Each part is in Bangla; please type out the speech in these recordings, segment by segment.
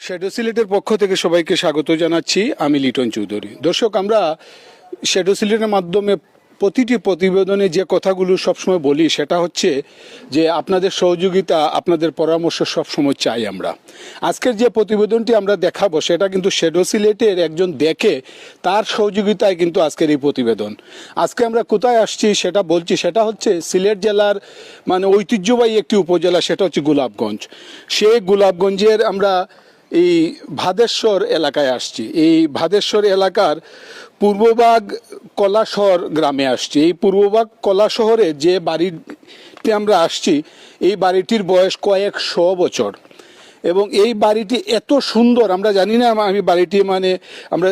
শ্যাডো সিলেটের পক্ষ থেকে সবাইকে স্বাগত জানাচ্ছি। আমি লিটন চৌধুরী। দর্শক, আমরা শ্যাডো সিলেটের মাধ্যমে প্রতিটি প্রতিবেদনে যে কথাগুলো সবসময় বলি, সেটা হচ্ছে যে আপনাদের সহযোগিতা, আপনাদের পরামর্শ সবসময় চাই আমরা। আজকের যে প্রতিবেদনটি আমরা দেখাবো, সেটা কিন্তু শ্যাডো সিলেটের একজন দেখে তার সহযোগিতায় কিন্তু আজকের এই প্রতিবেদন। আজকে আমরা কোথায় আসছি সেটা বলছি, সেটা হচ্ছে সিলেট জেলার মানে ঐতিহ্যবাহী একটি উপজেলা, সেটা হচ্ছে গোলাপগঞ্জ। সেই গোলাপগঞ্জের আমরা এই ভাদেশ্বর এলাকায় আসছি। এই ভাদেশ্বর এলাকার পূর্ববাগ কলাশহর গ্রামে আসছি। এই পূর্ববাগ কলাশহরে যে বাড়িতে আমরা আসছি, এই বাড়িটির বয়স কয়েকশো বছর। এবং এই বাড়িটি এত সুন্দর, আমরা জানি না আমি বাড়িটি মানে আমরা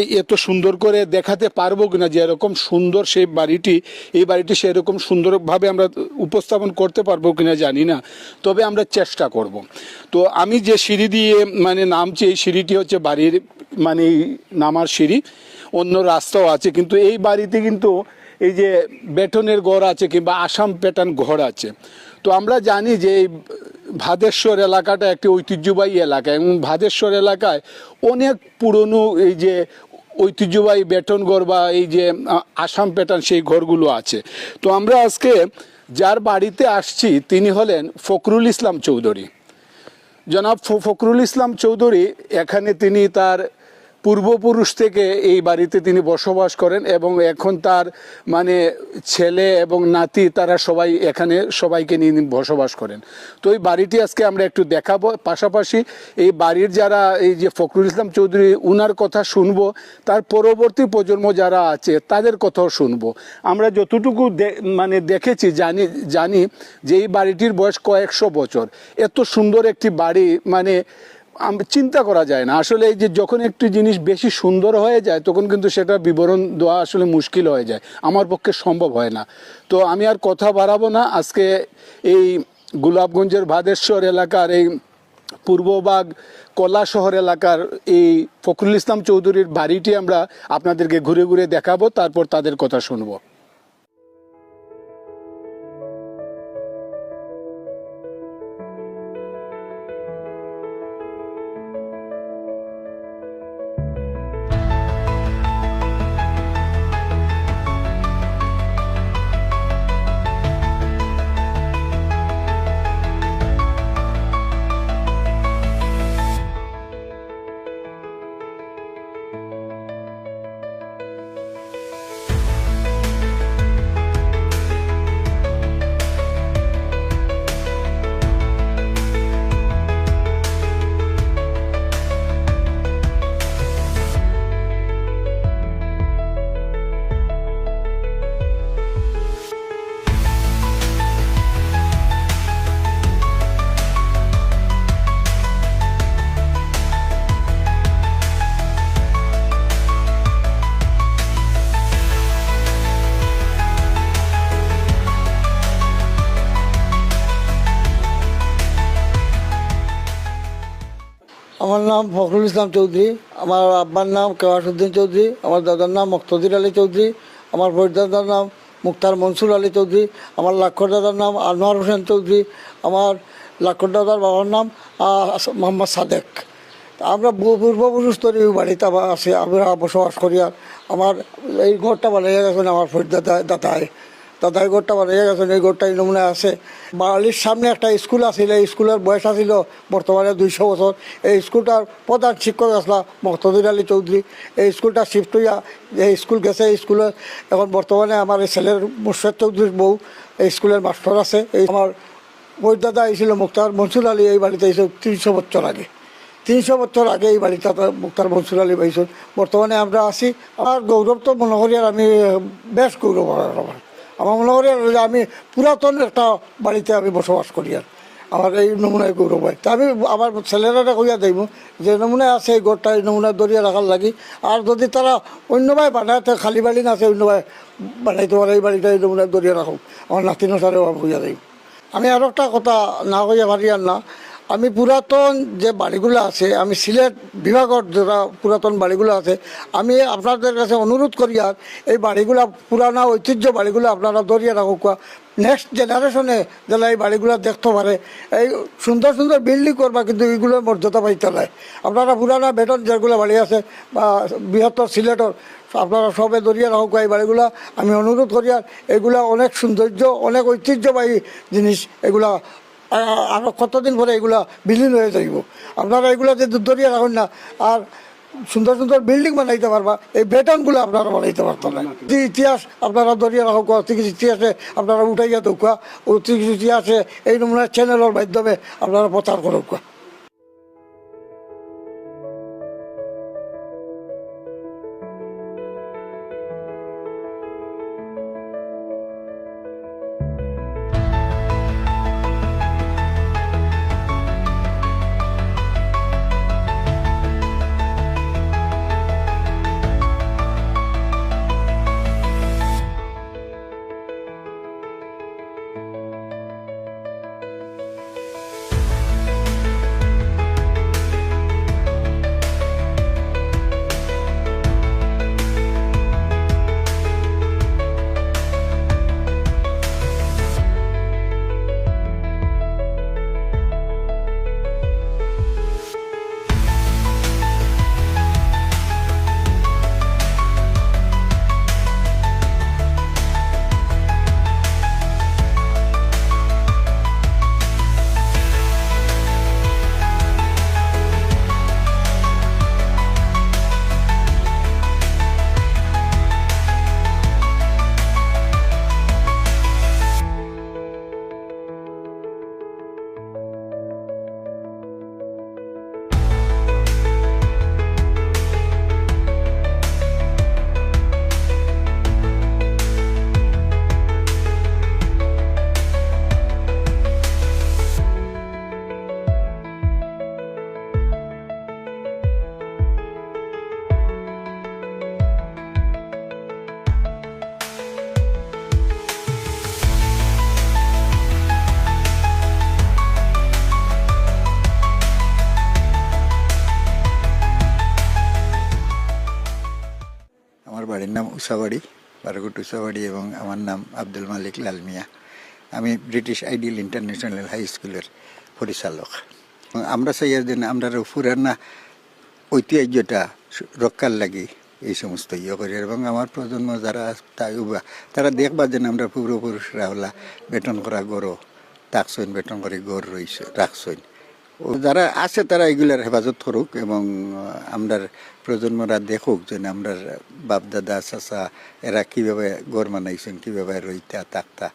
এই এত সুন্দর করে দেখাতে পারব কিনা যে এরকম সুন্দর সেই বাড়িটি, এই বাড়িটি সেরকম সুন্দরভাবে আমরা উপস্থাপন করতে পারব কিনা জানি না, তবে আমরা চেষ্টা করব। তো আমি যে সিঁড়ি দিয়ে মানে নামছি, এই সিঁড়িটি হচ্ছে বাড়ির মানে নামার সিঁড়ি, অন্য রাস্তাও আছে, কিন্তু এই বাড়িতে কিন্তু এই যে বেটনের ঘর আছে কিংবা আসাম প্যাটার্ন ঘর আছে। তো আমরা জানি যে এই ভাদেশ্বর এলাকাটা একটি ঐতিহ্যবাহী এলাকা এবং ভাদেশ্বর এলাকায় অনেক পুরনো এই যে ঐতিহ্যবাহী বেটন ঘর বা এই যে আসাম প্যাটার্ন সেই ঘরগুলো আছে। তো আমরা আজকে যার বাড়িতে আসছি তিনি হলেন ফখরুল ইসলাম চৌধুরী। জনাব ফ- ফখরুল ইসলাম চৌধুরী, এখানে তিনি তার পূর্বপুরুষ থেকে এই বাড়িতে তিনি বসবাস করেন এবং এখন তার মানে ছেলে এবং নাতি, তারা সবাই এখানে সবাইকে নিয়ে বসবাস করেন। তো এই বাড়িটি আজকে আমরা একটু দেখাবো। পাশাপাশি এই বাড়ির যারা এই যে ফখরুল ইসলাম চৌধুরী, উনার কথা শুনব, তার পরবর্তী প্রজন্ম যারা আছে, তাদের কথাও শুনব। আমরা যতটুকু মানে দেখেছি, জানি জানি যে এই বাড়িটির বয়স কয়েকশো বছর। এত সুন্দর একটি বাড়ি মানে চিন্তা করা যায় না। আসলে এই যে যখন একটি জিনিস বেশি সুন্দর হয়ে যায়, তখন কিন্তু সেটা বিবরণ দেওয়া আসলে মুশকিল হয়ে যায়। আমার পক্ষে সম্ভব হয় না। তো আমি আর কথা বাড়াবো না। আজকে এই গোলাপগঞ্জের ভাদেশ্বর এলাকার, এই পূর্ববাগ কলা শহর এলাকার এই ফখরুল ইসলাম চৌধুরীর বাড়িটি আমরা আপনাদেরকে ঘুরে ঘুরে দেখাবো, তারপর তাদের কথা শুনব। নাম ফখরুল ইসলাম চৌধুরী, আমার আব্বার নাম কেওয়াসুদ্দিন চৌধুরী, আমার দাদার নাম মক্তদির আলী চৌধুরী, আমার দাদার নাম মুক্তার মনসুর আলী চৌধুরী, আমার লাক্ষর দাদার নাম আনোয়ার হোসেন চৌধুরী, আমার লাক্ষর দাদার বাবার নাম মোহাম্মদ সাদেক। আমরা পূর্বপুরুষ তৈরি বাড়িতে আছি আমরা বসবাস করি আর আমার এই ঘরটা বানিয়ে গেছেন আমার দাদা দাদায় দাদাই ঘরটা বানিয়ে গেছেন এই ঘরটা এই নমুনা আছে। বাড়ির সামনে একটা স্কুল আছিল, এই স্কুলের বয়স আছিল বর্তমানে দুইশো বছর। এই স্কুলটার প্রধান শিক্ষক আসলা মক্তদির আলী চৌধুরী। এই স্কুলটা শিফট হইয়া এই স্কুল গেছে, এই স্কুলে এখন বর্তমানে আমার এই ছেলের মুর্শেদ চৌধুরীর বউ, এই স্কুলের মাস্টার আছে। এই আমার বই দাদা আইছিল মুক্তার মনসুর আলী, এই বাড়িতে এসে তিনশো বছর আগে। তিনশো বছর আগে এই বাড়িটা মুক্তার মনসুর আলী পাইছেন বর্তমানে আমরা আছি, আমার গৌরব তো মনে করি আর আমি বেশ গৌরব আমার। আমার মনে করি আমি পুরাতন একটা বাড়িতে আমি বসবাস করি আর। আমার এই নমুনায় গৌরব হয়। তা আমি আমার ছেলেরা কইয়া দেব যে নমুনায় আছে এই গোটটা এই নমুনায় দরিয়া রাখার লাগি। আর যদি তারা অন্যভাবে বানায় তো খালি বাড়ি না আছে অন্যভাবে বানাইতে পারে, এই বাড়িটা এই নমুনায় দরিয়া রাখুন আমার নাতি নসারেও কইয়া দেব আমি আরও একটা কথা না কইয়া পারি আর না আমি পুরাতন যে বাড়িগুলো আছে, আমি সিলেট বিভাগের যারা পুরাতন বাড়িগুলো আছে, আমি আপনাদের কাছে অনুরোধ করি আর এই বাড়িগুলো, পুরানা ঐতিহ্য বাড়িগুলো আপনারা ধরিয়ে রাখুক নেক্সট জেনারেশনে যারা এই বাড়িগুলো দেখতে পারে। এই সুন্দর সুন্দর বিল্ডিং করবা কিন্তু এইগুলো মর্যাদা পাইতে নাই। আপনারা পুরানা বেতন যেগুলো বাড়ি আছে বা বৃহত্তর সিলেটর, আপনারা সবে দরিয়া রাখুক এই বাড়িগুলো। আমি অনুরোধ করি আর এগুলা অনেক সৌন্দর্য, অনেক ঐতিহ্যবাহী জিনিস এগুলা আ- আরও কতদিন পরে এগুলো বিলীন হয়ে যাইব? আপনারা এগুলো যে দরিয়া রাখুন না, আর সুন্দর সুন্দর বিল্ডিং বানাইতে পারবা, এই বেটনগুলো আপনারা বানাইতে পারতো না। যে ইতিহাস আপনারা দরিয়া রাখক অতি কিছু ইতিহাসে আপনারা উঠাইয়া দৌকা অতি কিছু ইতিহাসে এই নমুনা চ্যানেলের মাধ্যমে আপনারা প্রচার করুক নাম উষাবাড়ি বারগুট উষাবাড়ি এবং আমার নাম আব্দুল মালিক লালমিয়া। আমি ব্রিটিশ আইডিয়াল ইন্টারন্যাশনাল হাই স্কুলের পরিচালক। আমরা চাই যে আমরা পুরানা ঐতিহ্যটা রক্ষার লাগি এই সমস্ত ইয়ে করি। এবং আমার প্রজন্ম যারা তাই তারা দেখবা যেন আমরা পূর্বপুরুষরা হলা বেতন করা গরো তাকসইন বেতন করে গড় রইছে রাখছইন ও যারা আছে তারা এগুলার হেফাজত করুক এবং আমরা প্রজন্মরা দেখুক যে আমরা বাপদাদা, চাচা, এরা কীভাবে গড় মানাইছেন, কীভাবে রইতা, তাকতা।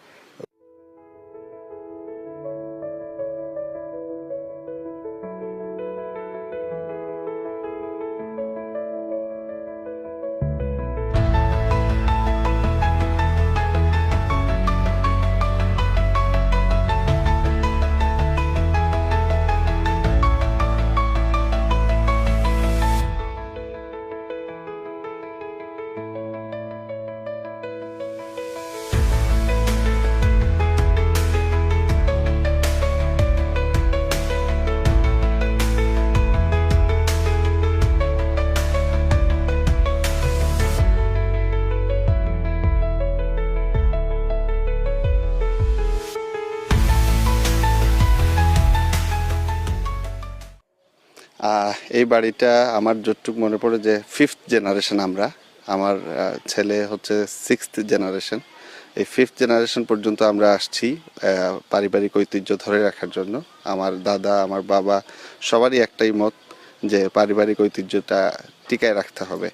এই বাড়িটা আমার যতটুক মনে পড়ে যে ফিফথ জেনারেশন আমরা। আমার ছেলে হচ্ছে সিক্সথ জেনারেশন এই ফিফথ জেনারেশন পর্যন্ত আমরা আসছি পারিবারিক ঐতিহ্য ধরে রাখার জন্য। আমার দাদা, আমার বাবা সবারই একটাই মত যে পারিবারিক ঐতিহ্যটা টিকায় রাখতে হবে।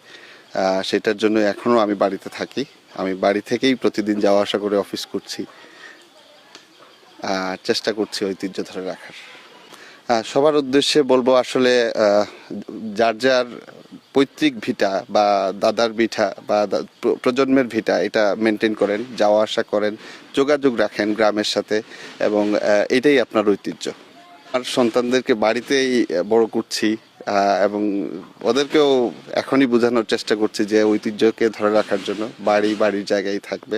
সেটার জন্য এখনও আমি বাড়িতে থাকি। আমি বাড়ি থেকেই প্রতিদিন যাওয়া আসা করে অফিস করছি। চেষ্টা করছি ঐতিহ্য ধরে রাখার। সবার উদ্দেশ্যে বলব আসলে যার যার পৈতৃক ভিটা বা দাদার ভিটা বা প্রজন্মের ভিটা এটা মেনটেন করেন, যাওয়া আসা করেন, যোগাযোগ রাখেন গ্রামের সাথে এবং এটাই আপনার ঐতিহ্য। আর সন্তানদেরকে বাড়িতেই বড় করছি এবং ওদেরকেও এখনই বোঝানোর চেষ্টা করছি যে ঐতিহ্যকে ধরে রাখার জন্য বাড়ি বাড়ির জায়গায় থাকবে,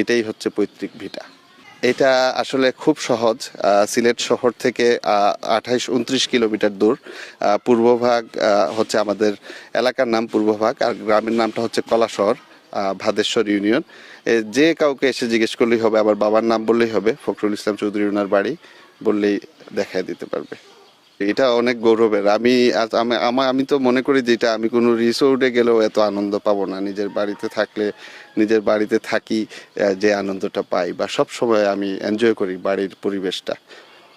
এটাই হচ্ছে পৈতৃক ভিটা। এটা আসলে খুব সহজ সিলেট শহর থেকে আঠাইশ, উনত্রিশ কিলোমিটার দূর। পূর্বভাগ হচ্ছে আমাদের এলাকার নাম পূর্বভাগ আর গ্রামের নামটা হচ্ছে কলাশহর ভাদেশ্বর ইউনিয়ন। যে কাউকে এসে জিজ্ঞেস করলেই হবে আমার বাবার নাম বললেই হবে, ফখরুল ইসলাম চৌধুরী ওনার বাড়ি বললেই দেখায় দিতে পারবে। এটা অনেক গৌরবের। আমি আমার আমি- তো মনে করি যে এটা আমি কোনো রিসোর্টে গেলেও এত আনন্দ পাবো না। নিজের বাড়িতে থাকলে, নিজের বাড়িতে থাকি যে আনন্দটা পাই বা সব সময় আমি এনজয় করি বাড়ির পরিবেশটা।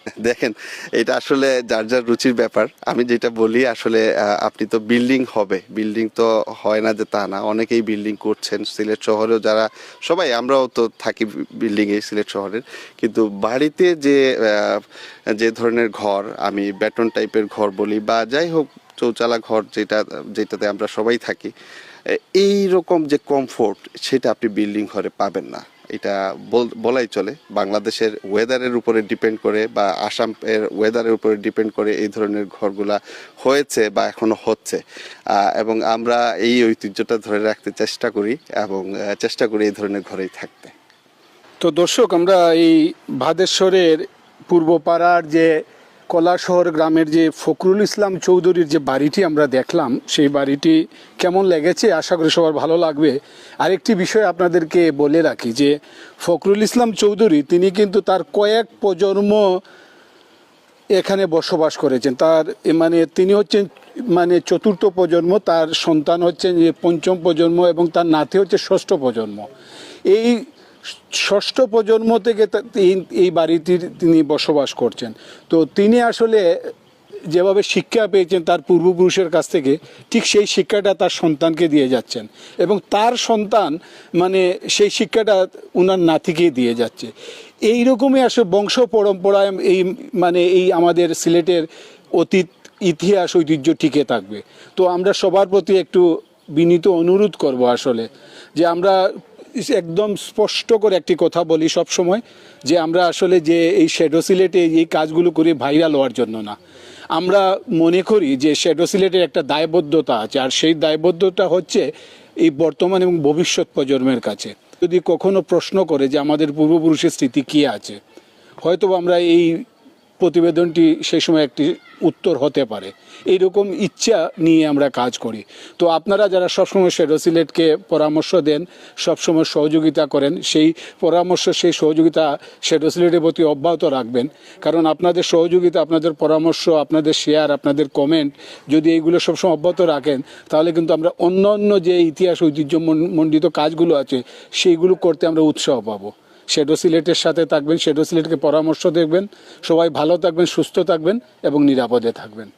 দেখেন, এটা আসলে যার যার রুচির ব্যাপার। আমি যেটা বলি, আসলে আপনি তো বিল্ডিং হবে। বিল্ডিং তো হয় না যে তা না। অনেকেই বিল্ডিং করছেন। সিলেট শহরেও যারা, সবাই, আমরাও তো থাকি বিল্ডিং এ সিলেট শহরের। কিন্তু বাড়িতে যে যে ধরনের ঘর, আমি বেটন টাইপের ঘর বলি বা যাই হোক, চৌচালা ঘর যেটা, যেটাতে আমরা সবাই থাকি এই রকম যে কমফোর্ট সেটা আপনি বিল্ডিং ঘরে পাবেন না। এটা বল- বলাই চলে। বাংলাদেশের ওয়েদারের উপরে ডিপেন্ড করে বা আসাম এর ওয়েদারের উপরে ডিপেন্ড করে এই ধরনের ঘরগুলা হয়েছে বা এখনও হচ্ছে। এবং আমরা এই ঐতিহ্যটা ধরে রাখতে চেষ্টা করি এবং চেষ্টা করি এই ধরনের ঘরেই থাকতে। তো দর্শক, আমরা এই ভাদেশ্বরের পূর্ব পাড়ার যে কলাশহর গ্রামের যে ফখরুল ইসলাম চৌধুরীর যে বাড়িটি আমরা দেখলাম, সেই বাড়িটি কেমন লেগেছে? আশা করি সবার ভালো লাগবে। আরেকটি বিষয় আপনাদেরকে বলে রাখি যে, ফখরুল ইসলাম চৌধুরী, তিনি কিন্তু তার কয়েক প্রজন্ম এখানে বসবাস করেছেন। তার মানে তিনি হচ্ছেন মানে চতুর্থ প্রজন্ম, তার সন্তান হচ্ছেন যে পঞ্চম প্রজন্ম এবং তার নাতি হচ্ছে ষষ্ঠ প্রজন্ম। এই ষষ্ঠ প্রজন্ম থেকে এই- বাড়িটির তিনি বসবাস করছেন। তো তিনি আসলে যেভাবে শিক্ষা পেয়েছেন তার পূর্বপুরুষের কাছ থেকে, ঠিক সেই শিক্ষাটা তার সন্তানকে দিয়ে যাচ্ছেন এবং তার সন্তান মানে সেই শিক্ষাটা উনার নাতিকে দিয়ে যাচ্ছে। এই রকমই আসলে বংশ পরম্পরায় এই মানে এই আমাদের সিলেটের অতীত, ইতিহাস, ঐতিহ্য টিকে থাকবে। তো আমরা সবার প্রতি একটু বিনীত অনুরোধ করব আসলে যে আমরা একদম স্পষ্ট করে একটি কথা বলি সব সময় যে আমরা আসলে যে এই শ্যাডো সিলেটে এই কাজগুলো করি ভাইরাল হওয়ার জন্য না। আমরা মনে করি যে শ্যাডো সিলেটের একটা দায়বদ্ধতা আছে, আর সেই দায়বদ্ধতা হচ্ছে এই বর্তমান এবং ভবিষ্যৎ প্রজন্মের কাছে। যদি কখনো প্রশ্ন করে যে আমাদের পূর্বপুরুষের স্মৃতি কী আছে হয়তো আমরা এই প্রতিবেদনটি সেই সময় একটি উত্তর হতে পারে। এইরকম ইচ্ছা নিয়ে আমরা কাজ করি। তো আপনারা যারা সবসময় শেডো সিলেটকে পরামর্শ দেন, সবসময় সহযোগিতা করেন, সেই পরামর্শ, সেই সহযোগিতা শেডো সিলেটের প্রতি অব্যাহত রাখবেন। কারণ আপনাদের সহযোগিতা, আপনাদের পরামর্শ, আপনাদের শেয়ার, আপনাদের কমেন্ট যদি এইগুলো সবসময় অব্যাহত রাখেন, তাহলে কিন্তু আমরা অন্য অন্য যে ইতিহাস ঐতিহ্য মন- মণ্ডিত কাজগুলো আছে, সেইগুলো করতে আমরা উৎসাহ পাবো। শেডো সিলেটের সাথে থাকবেন শেডো সিলেটকে পরামর্শ দেখবেন, সবাই ভালো থাকবেন, সুস্থ থাকবেন এবং নিরাপদে থাকবেন।